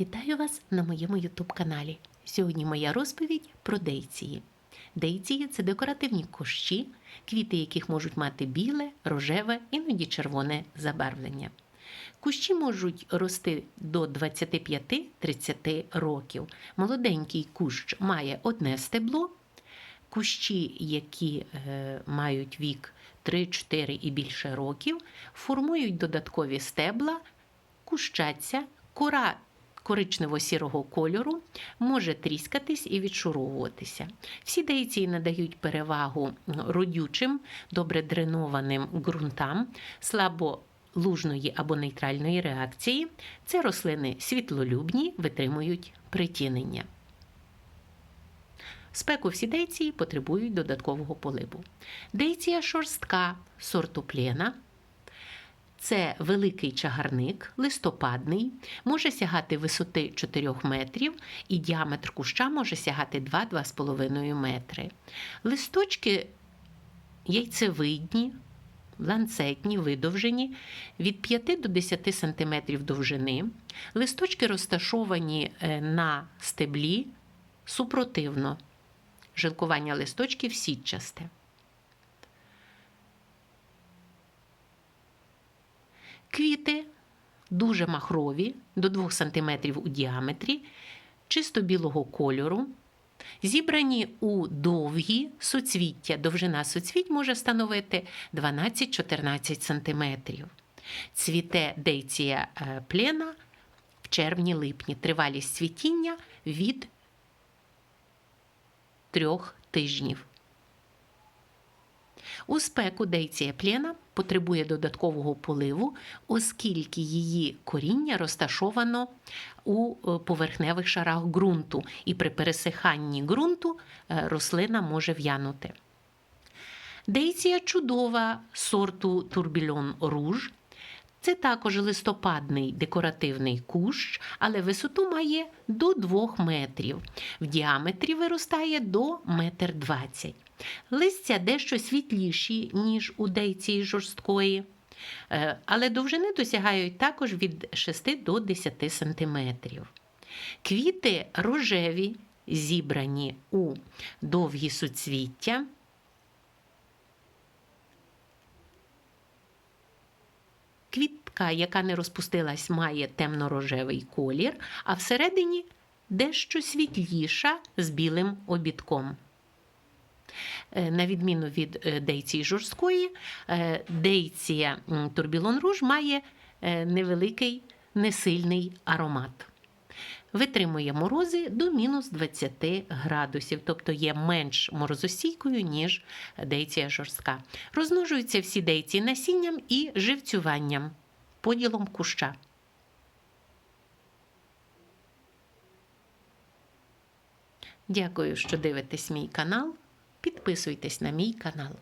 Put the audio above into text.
Вітаю вас на моєму YouTube каналі. Сьогодні моя розповідь про дейції. Дейції це декоративні кущі, квіти яких можуть мати біле, рожеве, іноді червоне забарвлення. Кущі можуть рости до 25-30 років. Молоденький кущ має одне стебло. Кущі, які е, мають вік 3-4 і більше років, формують додаткові стебла, кущаться, кора коричнево-сірого кольору може тріскатись і відшуровуватися. Всі дейції надають перевагу родючим, добре дренованим ґрунтам, слабо лужної або нейтральної реакції. Це рослини світлолюбні, витримують притінення. Спеку всі дейції потребують додаткового поливу. Дейція шорстка сорту плена. Це великий чагарник, листопадний, може сягати висоти 4 метрів і діаметр куща може сягати 2-2,5 метри. Листочки яйцевидні, ланцетні, видовжені від 5 до 10 см довжини. Листочки розташовані е, на стеблі супротивно. Жилкування листочків сітчасте. Квіти дуже махрові, до 2 см у діаметрі, чисто білого кольору, зібрані у довгі суцвіття. Довжина суцвіть може становити 12-14 см. Цвіте дейція е, плена в червні-липні. Тривалість цвітіння від трьох тижнів. У спеку дейція плена потребує додаткового поливу, оскільки її коріння розташовано у е, поверхневих шарах ґрунту, і при пересиханні ґрунту е, рослина може в'янути. Дейція чудова сорту турбільон руж. Це також листопадний декоративний кущ, але висоту має до 2 метрів. В діаметрі виростає до 1,20 м. Листя дещо світліші, ніж у дейції жорсткої, е, але довжини досягають також від 6 до 10 см. Квіти рожеві, зібрані у довгі суцвіття. Квітка, яка не розпустилась, має темно-рожевий колір, а всередині дещо світліша з білим обідком. Е, На відміну від е, дейції жорсткої, е, дейція турбілон руж має невеликий несильний аромат. Витримує морози до мінус 20 градусів, тобто є менш морозостійкою, ніж дейція жорстка. Розмножуються всі дейці насінням і живцюванням, поділом куща. Дякую, що дивитесь мій канал. Підписуйтесь на мій канал.